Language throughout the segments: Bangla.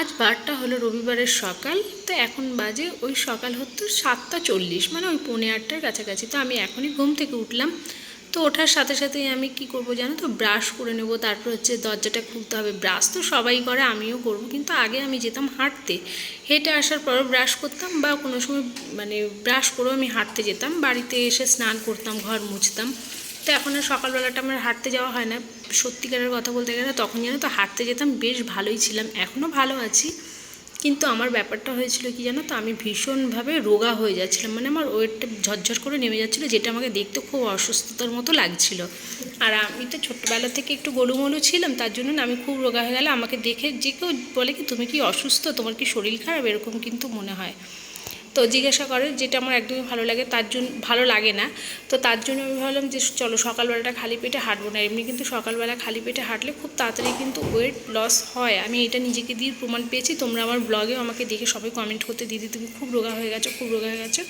আজ বারটা হলো রবিবারের সকাল, তো এখন বাজে ওই সকাল হতো সাতটা চল্লিশ মানে ওই পৌনে আটটার কাছাকাছি। তো আমি এখনই ঘুম থেকে উঠলাম। তো ওঠার সাথে সাথেই আমি কি করব জানো তো, ব্রাশ করে নেব। তারপর হচ্ছে দরজাটা খুলতে হবে। ব্রাশ তো সবাই করে, আমিও করব। কিন্তু আগে আমি যেতাম হাঁটতে। হেঁটে আসার পর ব্রাশ করতাম বা কোনো সময় মানে ব্রাশ করেও আমি হাঁটতে যেতাম। বাড়িতে এসে স্নান করতাম, ঘর মুছতাম। তো এখন আর সকালবেলাটা আমার হাঁটতে যাওয়া হয় না। সত্যিকারের কথা বলতে গেলে তখন যেন তো হাঁটতে যেতাম, বেশ ভালোই ছিলাম। এখনও ভালো আছি। কিন্তু আমার ব্যাপারটা হয়েছিল কি জানো তো, আমি ভীষণভাবে রোগা হয়ে যাচ্ছিলাম। মানে আমার ওয়েটটা ঝরঝর করে নেমে যাচ্ছিল, যেটা আমাকে দেখতে খুব অসুস্থতার মতো লাগছিল। আর আমি তো ছোট্টবেলা থেকে একটু গোলুমলু ছিলাম, তার জন্য আমি খুব রোগা হয়ে গেলে আমাকে দেখে যে কেউ বলে কি, তুমি কি অসুস্থ? তোমার কি শরীর খারাপ? এরকম কিন্তু মনে হয়। তো জিজ্ঞাসা করে যেটা আমার একদমই ভালো লাগে, তার জন্য ভালো লাগে না। তো তার জন্য আমি ভাবলাম যে চলো সকালবেলাটা খালি পেটে হাঁটবো না। এমনি কিন্তু সকালবেলা খালি পেটে হাঁটলে খুব তাড়াতাড়ি কিন্তু ওয়েট লস হয়। আমি এটা নিজেকে দিয়ে প্রমাণ পেয়েছি। তোমরা আমার ব্লগেও আমাকে দেখে সবাই কমেন্ট করতে দিদি, তুমি খুব রোগা হয়ে গেছো, খুব রোগা হয়ে গেছো।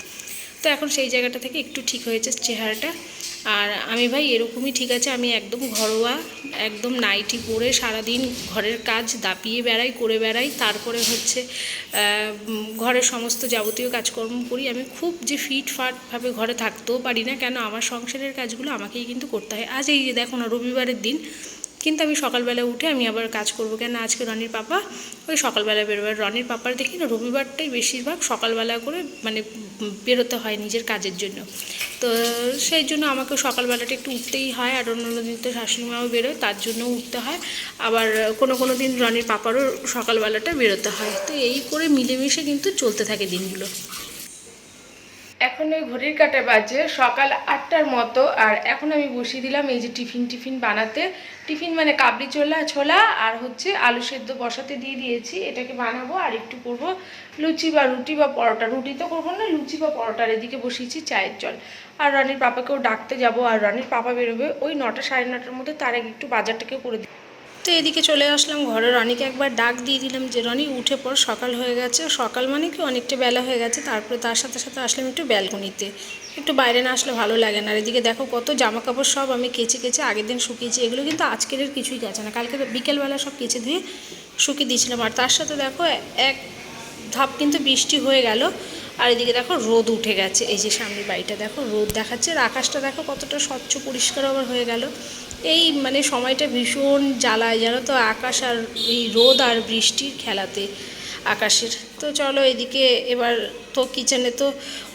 তো এখন সেই জায়গাটা থেকে একটু ঠিক হয়েছে চেহারাটা। আর আমি ভাই এরকমই ঠিক আছে, আমি একদম ঘরোয়া, একদম নাইটি পরে সারাদিন ঘরের কাজ দাপিয়ে বেড়াই, করে বেড়াই। তারপরে হচ্ছে ঘরের সমস্ত যাবতীয় কাজকর্ম করি। আমি খুব যে ফিট ফাটভাবে ঘরে থাকতেও পারি না, কেন আমার সংসারের কাজগুলো আমাকেই কিন্তু করতে হয়। আজ এই যে দেখো না, রবিবারের দিন কিন্তু আমি সকালবেলা উঠে আমি আবার কাজ করব। কেন আজকে রনির পাপা, ওই সকালবেলা বেরোবে। রনির পাপার দেখি না রবিবারটাই বেশিরভাগ সকালবেলা করে মানে বেরোতে হয় নিজের কাজের জন্য। তো সেই জন্য আমাকে সকালবেলাটা একটু উঠতেই হয় আর অন্য দিন তো শাশুড়ি মাও বেরোয়, তার জন্য উঠতে হয়। আবার কোনো কোনো দিন রনির পাপারও সকালবেলাটা বেরোতে হয়। তো এই করে মিলেমিশে কিন্তু চলতে থাকে দিনগুলো। এখন ওই ঘড়ির কাটা বাজে, সকাল আটটার মতো, আর এখন আমি বসিয়ে দিলাম এই যে টিফিন টিফিন বানাতে। টিফিন মানে কাবলি ছোলা ছোলা, আর হচ্ছে আলু সেদ্ধ বসাতে দিয়ে দিয়েছি। এটাকে বানাবো আর একটু করব লুচি বা রুটি বা পরোটা। রুটি তো করব না, লুচি বা পরোটার এদিকে বসিয়েছি চায়ের জল। আর রানির পাপাকেও ডাকতে যাব, আর রানির পাপা বেরোবে ওই নটা সাড়ে নটার মধ্যে, তার আগে একটু বাজারটাকে করে দিই। তো এদিকে চলে আসলাম ঘরে। রনিকে একবার ডাক দিয়ে দিলাম যে, রনি, উঠে পর সকাল হয়ে গেছে। সকাল মানে কি? অনেকটা বেলা হয়ে গেছে। তারপরে তার সাথে সাথে আসলাম একটু ব্যালকনিতে। একটু বাইরে না আসলে ভালো লাগে না। আর এদিকে দেখো কত জামা কাপড় সব আমি কেচে কেচে আগের দিন শুকিয়েছি। এগুলো কিন্তু আজকের কিছুই গেছে না। কালকে বিকেলবেলা সব কেচে ধুয়ে শুকিয়ে দিয়েছিলাম। আর তার সাথে দেখো এক ধাপ কিন্তু বৃষ্টি হয়ে গেল। আর এদিকে দেখো রোদ উঠে গেছে, এই যে সামনের বাড়িটা দেখো, রোদ দেখাচ্ছে আর আকাশটা দেখো কতটা স্বচ্ছ পরিষ্কার আবার হয়ে গেল। এই মানে সময়টা ভীষণ জ্বালায় জানো তো, আকাশ আর এই রোদ আর বৃষ্টির খেলাতে আকাশের। তো চলো এদিকে এবার তো কিচেনে তো,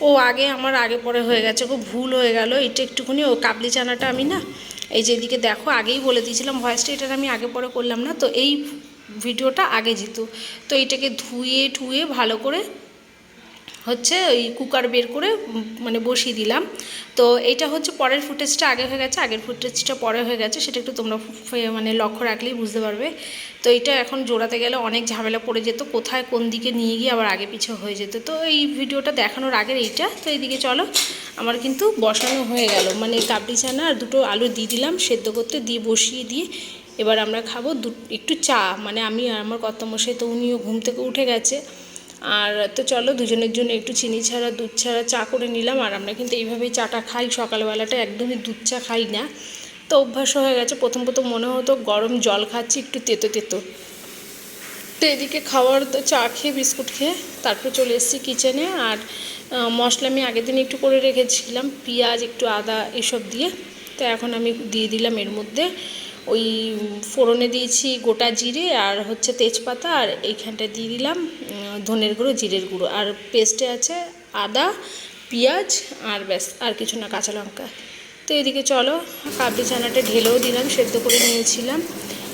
ও আগে আমার আগে পরে হয়ে গেছে খুব ভুল হয়ে গেল, এটা একটুখানি ও কাবলি চানাটা আমি না, এই যে এদিকে দেখো আগেই বলে দিয়েছিলাম ভয়েসটা এটা আমি আগে পরে করলাম না, তো এই ভিডিওটা আগে যেত। তো এটাকে ধুয়ে ঠুয়ে ভালো করে হচ্ছে ওই কুকার বের করে মানে বসিয়ে দিলাম। তো এটা হচ্ছে পরের ফুটেজটা আগে হয়ে গেছে, আগের ফুটেজটা পরে হয়ে গেছে, সেটা একটু তোমরা মানে লক্ষ্য রাখলেই বুঝতে পারবে। তো এটা এখন জোড়াতে গেলে অনেক ঝামেলা পড়ে যেত, কোথায় কোন দিকে নিয়ে গিয়ে আবার আগে পিছু হয়ে যেত। তো এই ভিডিওটা দেখানোর আগের এইটা, তো এইদিকে চলো। আমার কিন্তু বসানো হয়ে গেল মানে কাবলি চানা আর দুটো আলু দিয়ে দিলাম, সেদ্ধ করতে দিয়ে বসিয়ে দিয়ে এবার আমরা খাব একটু চা। মানে আমি আর আমার কর্তমশাই তো উনিও ঘুম থেকে উঠে গেছে। আর তো চলো দুজনের জন্য একটু চিনি ছাড়া, দুধ ছাড়া চা করে নিলাম। আর আমরা কিন্তু এইভাবেই চাটা খাই। সকালবেলাটা একদমই দুধ চা খাই না। তো অভ্যাস হয়ে গেছে। প্রথম প্রথম মনে হতো গরম জল খাচ্ছি, একটু তেতো তেতো। তো এদিকে খাওয়ার তো চা খেয়ে, বিস্কুট খেয়ে তারপরে চলে এসেছি কিচেনে। আর মশলা আমি আগের দিন একটু করে রেখেছিলাম। পেঁয়াজ, একটু আদা এসব দিয়ে। তো এখন আমি দিয়ে দিলাম এর মধ্যে। ওই ফোড়নে দিয়েছি গোটা জিরে আর হচ্ছে তেজপাতা আর এইখানটা দিয়ে দিলাম ধনের গুঁড়ো, জিরের গুঁড়ো। আর পেস্টে আছে আদা, পেঁয়াজ আর ব্যাস, আর কিছু না, কাঁচা লঙ্কা। তো এদিকে চলো, কাবলি চানাটা ঢেলেও দিলাম, সেদ্ধ করে নিয়েছিলাম।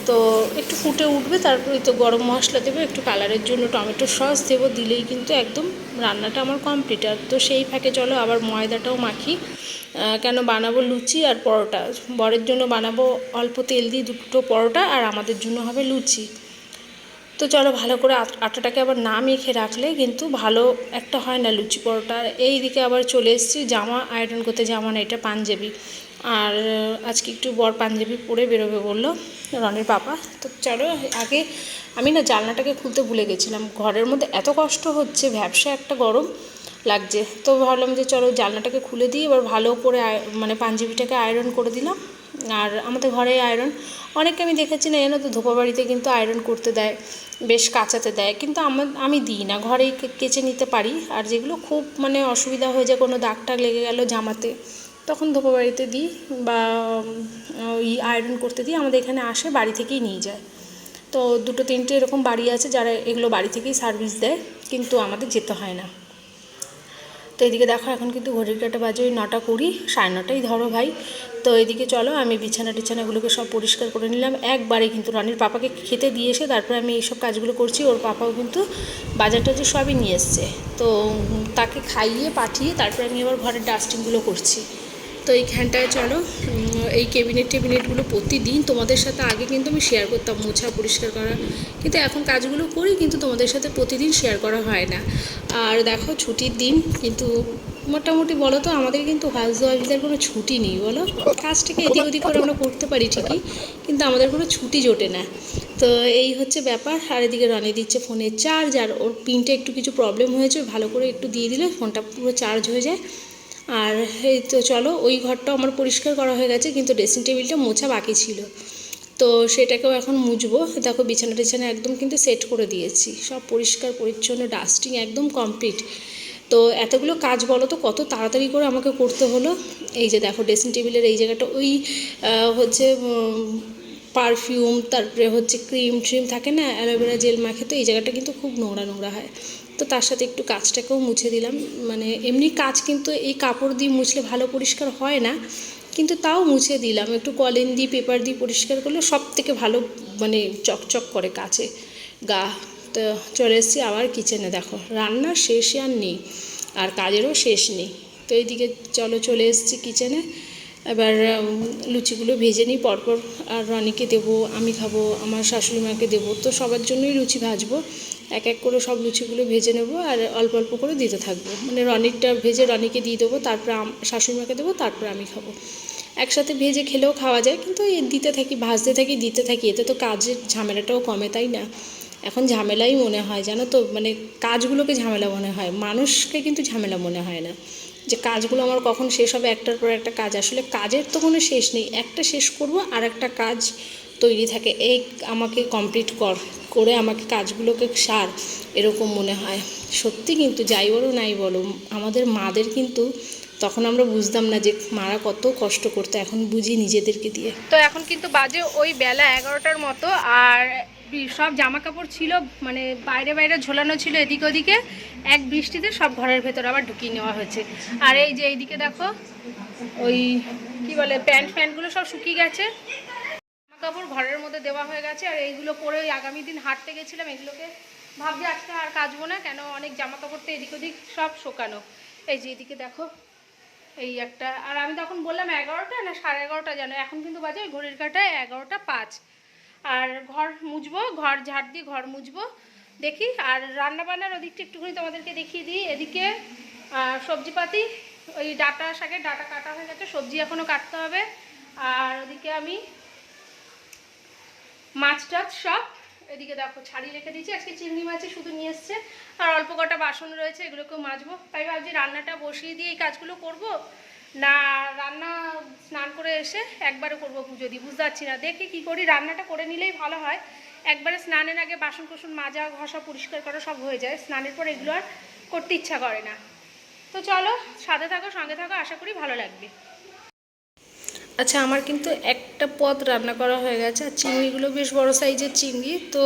তো একটু ফুটে উঠবে, তারপরে তো গরম মশলা দেবো, একটু কালারের জন্য টমেটো সস দেবো, দিলেই কিন্তু একদম রান্নাটা আমার কমপ্লিট আর তো সেই ফাঁকে চলো আবার ময়দাটাও মাখি। কেন বানাবো লুচি আর পরোটা? বরের জন্য বানাবো অল্প তেল দিয়ে দুটো পরোটা আর আমাদের জন্য হবে লুচি। তো চলো ভালো করে আটাটাকে আবার না মেখে রাখলে কিন্তু ভালো একটা হয় না লুচি পরোটা। এই দিকে আবার চলে এসেছি, জামা আয়রন করতে জামা না, এটা পাঞ্জাবি। আর আজকে একটু বর পাঞ্জাবি পরে বেরোবে বলল, রনির পাপা। তো চলো, আগে আমি না জানলাটাকে খুলতে ভুলে গেছিলাম। ঘরের মধ্যে এত কষ্ট হচ্ছে ব্যবসা একটা গরম লাগছে। তো ভাবলাম যে চলো জানলাটাকে খুলে দিই, এবার ভালো করে মানে পাঞ্জাবিটাকে আয়রন করে দিলাম। আর আমাদের ঘরে আয়রন অনেককে আমি দেখেছি না জানো তো ধোপা বাড়িতে কিন্তু আয়রন করতে দেয়, বেশ কাচাতে দেয়। কিন্তু আমার আমি দিই না, ঘরেই কেচে নিতে পারি। আর যেগুলো খুব মানে অসুবিধা হয়ে যায়, কোনো দাগ টাগ লেগে গেল জামাতে। তখন ধোপা বাড়িতে দিই বা ওই আয়রন করতে দিই, আমাদের এখানে আসে, বাড়ি থেকেই নিয়ে যায়। তো দুটো তিনটে এরকম বাড়ি আছে যারা এগুলো বাড়ি থেকেই সার্ভিস দেয়, কিন্তু আমাদের যেতে হয় না। তো এদিকে দেখো, এখন কিন্তু ঘড়ির কাটা বাজে ওই নটা কুড়ি, সাড়ে নটাই ধরো ভাই। তো এদিকে চলো, আমি বিছানা টিছানাগুলোকে সব পরিষ্কার করে নিলাম। একবারে কিন্তু রানির পাপাকে খেতে দিয়ে এসে তারপরে আমি এইসব কাজগুলো করছি, ওর পাপাও কিন্তু বাজার টাজার সবই নিয়ে এসছে। তো তাকে খাইয়ে পাঠিয়ে তারপরে আমি আবার ঘরের ডাস্টিংগুলো করছি। তো এইখানটায় চলো। এই ক্যাবিনেট টেবিনেটগুলো প্রতিদিন তোমাদের সাথে আগে কিন্তু আমি শেয়ার করতাম, মোছা, পরিষ্কার করা। কিন্তু এখন কাজগুলো করি কিন্তু তোমাদের সাথে প্রতিদিন শেয়ার করা হয় না। আর দেখো ছুটির দিন, কিন্তু মোটামুটি বলো তো, আমাদের কিন্তু হাউস ওয়াইফদের কোনো ছুটি নেই, বলো? কাজটাকে এদিক ওদিক করে আমরা করতে পারি ঠিকই, কিন্তু আমাদের কোনো ছুটি জোটে না। তো এই হচ্ছে ব্যাপার, আর এদিকে রনি দিচ্ছে ফোনের চার্জ আর ওর পিনটা একটু কিছু প্রবলেম হয়েছে, ভালো করে একটু দিয়ে দিলে ফোনটা পুরো চার্জ হয়ে যায়। আর এই তো চলো, ওই ঘরটা আমার পরিষ্কার করা হয়ে গেছে, কিন্তু ড্রেসিং টেবিলটা মোছা বাকি ছিল। তো সেটাকেও এখন মুছবো। দেখো বিছানা টিছানা একদম কিন্তু সেট করে দিয়েছি। সব পরিষ্কার, পরিচ্ছন্ন ডাস্টিং একদম কমপ্লিট তো এতগুলো কাজ বলো তো, কত তাড়াতাড়ি করে আমাকে করতে হলো? এই যে দেখো ড্রেসিং টেবিলের এই জায়গাটা, ওই হচ্ছে পারফিউম তারপরে হচ্ছে ক্রিম ট্রিম থাকে না অ্যালোভেরা জেল মাখে, তো এই জায়গাটা কিন্তু খুব নোংরা নোংরা হয়। তো তার সাথে একটু কাজটাকেও মুছে দিলাম। মানে এমনি কাজ কিন্তু এই কাপড় দিয়ে মুছলে ভালো পরিষ্কার হয় না, কিন্তু তাও মুছে দিলাম। একটু কলিন দিয়ে, পেপার দিয়ে পরিষ্কার করলে সব থেকে ভালো মানে চকচক করে কাছে। গা, তো চলে এসেছি আবার কিচেনে দেখো রান্নার শেষে আর নেই, আর কাজেরও শেষ নেই। তো এইদিকে চলো চলে এসেছি কিচেনে এবার লুচিগুলো ভেজে নিই, পরপর আর রনিকে দেবো, আমি খাব, আমার শাশুড়ি মাকে দেবো। তো সবার জন্যই লুচি ভাজবো। এক এক করে সব লুচিগুলো ভেজে নেব আর অল্প অল্প করে দিতে থাকব। মানে রনিরটা ভেজে রনিকে দিয়ে দেবো, তারপরে শাশুড়ি মাকে দেবো, তারপরে আমি খাব। একসাথে ভেজে খেলেও খাওয়া যায়, কিন্তু দিতে থাকি, ভাজতে থাকি, দিতে থাকি, এতে তো কাজের ঝামেলাটাও কমে, তাই না? এখন ঝামেলাই মনে হয়, জানো তো? মানে কাজগুলোকে ঝামেলা মনে হয়, মানুষকে কিন্তু ঝামেলা মনে হয় না। যে কাজগুলো আমার কখন শেষ হবে, একটার পর একটা কাজ। আসলে কাজের তো কোনো শেষ নেই, একটা শেষ করব আর একটা কাজ তৈরি থাকে। এই আমাকে কমপ্লিট কর, করে আমাকে কাজগুলোকে সার, এরকম মনে হয়। সত্যি কিন্তু, যাই বলো নাই বলো, আমাদের মাদের কিন্তু তখন আমরা বুঝতাম না যে মারা কত কষ্ট করতো, এখন বুঝি নিজেদেরকে দিয়ে। তো এখন কিন্তু বাজে ওই বেলা এগারোটার মতো, আর সব জামা কাপড় ছিল মানে বাইরে বাইরে ঝোলানো ছিল এদিকে ওদিকে। এক বৃষ্টিতে সব ঘরের ভেতর আবার ঢুকিয়ে নেওয়া হয়েছে। আর এই যে এইদিকে দেখো, ওই কি বলে, প্যান্ট ফ্যান্টগুলো সব শুকিয়ে গেছে। জামা কাপড় ঘরের মধ্যে দেওয়া হয়ে গেছে, আর এইগুলো পরে ওই আগামী দিন হাঁটতে গেছিলাম, এগুলোকে ভাবছি আজকে আর কাচবো না, কেন অনেক জামা কাপড় তো এদিক ওদিক সব শোকানো। এই যে এদিকে দেখো, এই একটা, আর আমি তখন বললাম এগারোটা না সাড়ে এগারোটা যেন, এখন কিন্তু বাজে ঘড়ির কাটায় এগারোটা পাঁচ। আর ঘর মুছবো, ঘর ঝাড় দিয়ে ঘর মুছবো, দেখি। আর রান্না বান্নার ওদিকটা একটুখানি তোমাদেরকে দেখিয়ে দিই। এদিকে সবজিপাতি, ওই ডাটা শাকের ডাটা কাটা হয়ে গেছে, সবজি এখনও কাটতে হবে। আর ওদিকে আমি মাছ টাছ সব, এদিকে দেখো ছাড়ি রেখে দিয়েছি। আজকে চিংড়ি মাছই শুধু নিয়ে এসছে। আর অল্প কটা বাসন রয়েছে, এগুলোকেও মাজবো। তাই ভাবছি রান্নাটা বসিয়ে দিয়ে এই কাজগুলো করব। না, রান্না স্নান করে এসে একবারে করব পুজো দিই, বুঝতে পারছি না। দেখি কি করি, রান্নাটা করে নিলেই ভালো হয়। একবারে স্নানের আগে বাসন কোসন মাজা, ঘষা, পরিষ্কার করা সব হয়ে যায়। স্নানের পর এগুলো আর করতে ইচ্ছা করে না। তো চলো, সাথে থাকো, সঙ্গে থাকো, আশা করি ভালো লাগবে। আচ্ছা আমার কিন্তু একটা পদ রান্না করা হয়ে গেছে, আর চিংড়িগুলো বেশ বড় সাইজের চিংড়ি। তো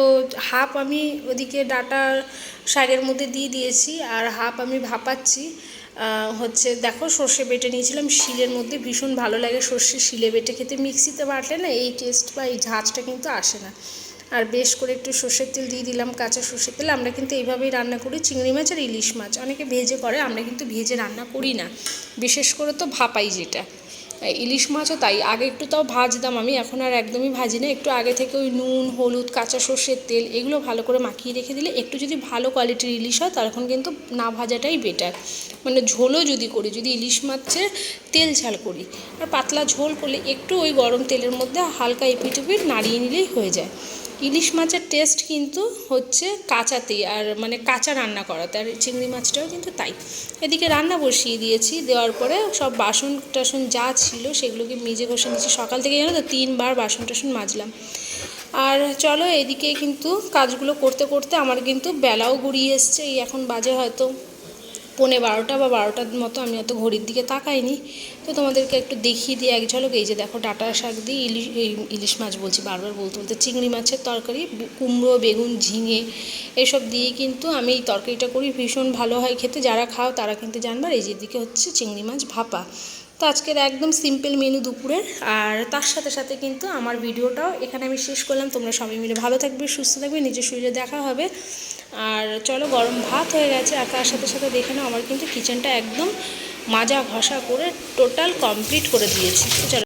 হাফ আমি ওদিকে ডাটা শাকের মধ্যে দিয়ে দিয়েছি, আর হাফ আমি ভাপাচ্ছি। হচ্ছে দেখো সর্ষে বেটে নিয়েছিলাম, শিলের মধ্যে ভীষণ ভালো লাগে সর্ষে শিলে বেটে খেতে। মিক্সিতে বাটলে না এই টেস্ট বা এই ঝাঁঝটা কিন্তু আসে না। আর বেশ করে একটু সর্ষের তেল দিয়ে দিলাম, কাঁচা সর্ষের তেল। আমরা কিন্তু এইভাবেই রান্না করি, চিংড়ি মাছ আর ইলিশ মাছ। অনেকে ভেজে করে, আমরা কিন্তু ভেজে রান্না করি না। বিশেষ করে তো ভাপাই যেটা। ইলিশ মাছও তাই। আগে একটু তাও ভাজতাম আমি, এখন আর একদমই ভাজি না। একটু আগে থেকে ওই নুন, হলুদ, কাঁচা সর্ষের তেল এগুলো ভালো করে মাখিয়ে রেখে দিলে একটু যদি ভালো কোয়ালিটির ইলিশ হয় তখন কিন্তু না ভাজাটাই বেটার মানে ঝোলও যদি করি, যদি ইলিশ মাছের তেল ঝাল করি, আর পাতলা ঝোল করলে একটু ওই গরম তেলের মধ্যে হালকা এপিট উপিট নাড়িয়ে নিলেই হয়ে যায়। ইলিশ মাছের টেস্ট কিন্তু হচ্ছে কাঁচাতেই আর মানে কাঁচা রান্না করাতে, আর চিংড়ি মাছটাও কিন্তু তাই। এদিকে রান্না বসিয়ে দিয়েছি, দেওয়ার পরে সব বাসন টাসন যা ছিল সেগুলোকে মেজে ঘষে নিয়েছি। সকাল থেকে জানো তো তিনবার বাসন টাসন মাজলাম। আর চলো এদিকে কিন্তু কাজগুলো করতে করতে আমার কিন্তু বেলাও গড়িয়ে এসছে। এই এখন বাজে হয়তো পৌনে বারোটা বা বারোটার মতো আমি অত ঘড়ির দিকে তাকাইনি। তো তোমাদেরকে একটু দেখিয়ে দিই এক ঝলক। এই যে দেখো ডাটা শাক দিয়ে ইলিশ ইলিশ মাছ বলছি বারবার বলতে বলতে। চিংড়ি মাছের তরকারি কুমড়ো, বেগুন, ঝিঙে, এসব দিয়ে কিন্তু আমি এই তরকারিটা করি। ভীষণ ভালো হয় খেতে। যারা খাও তারা কিন্তু জানবার, এই যেদিকে হচ্ছে চিংড়ি মাছ ভাপা। তো আজকের একদম সিম্পল মেনু দুপুরের। আর তার সাথে সাথে কিন্তু আমার ভিডিওটাও এখানে আমি শেষ করলাম। তোমরা সবাই মিলে ভালো থাকবে, সুস্থ থাকবে, নিজের শরীরে দেখা হবে। আর চলো গরম ভাত হয়ে গেছে, আর তার সাথে সাথে দেখে নাও, আমার কিন্তু কিচেনটা একদম মাজা ঘষা করে টোটাল কমপ্লিট করে দিয়েছি। চলো।